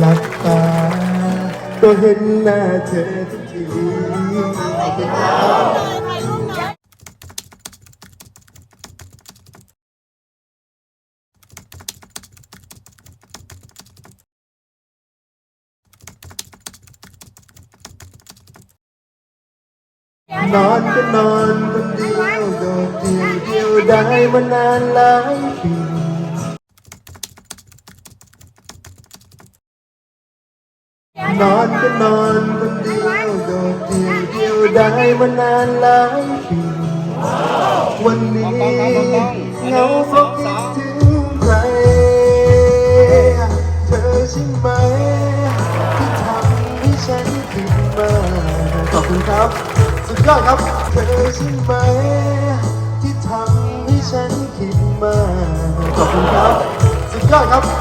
หลับตาก็เห็นหน้าเธอทุกทีนอนก็นอนคนเดียวโดดเดี่ยวเดียวได้มานานหลายปี นอนก็นอนคนเดียวโดดเดี่ยวเดียวได้มานานหลายปีวันนี้เหงาเพราะคิดถึงใคร เธอใช่ไหมที่ทำให้ฉันขึ้นมาขอบคุณครับ สุดยอดครับเธอใช่ไหมที่ทำให้ฉันคิดมาขอบคุณครับ สุดยอดครับ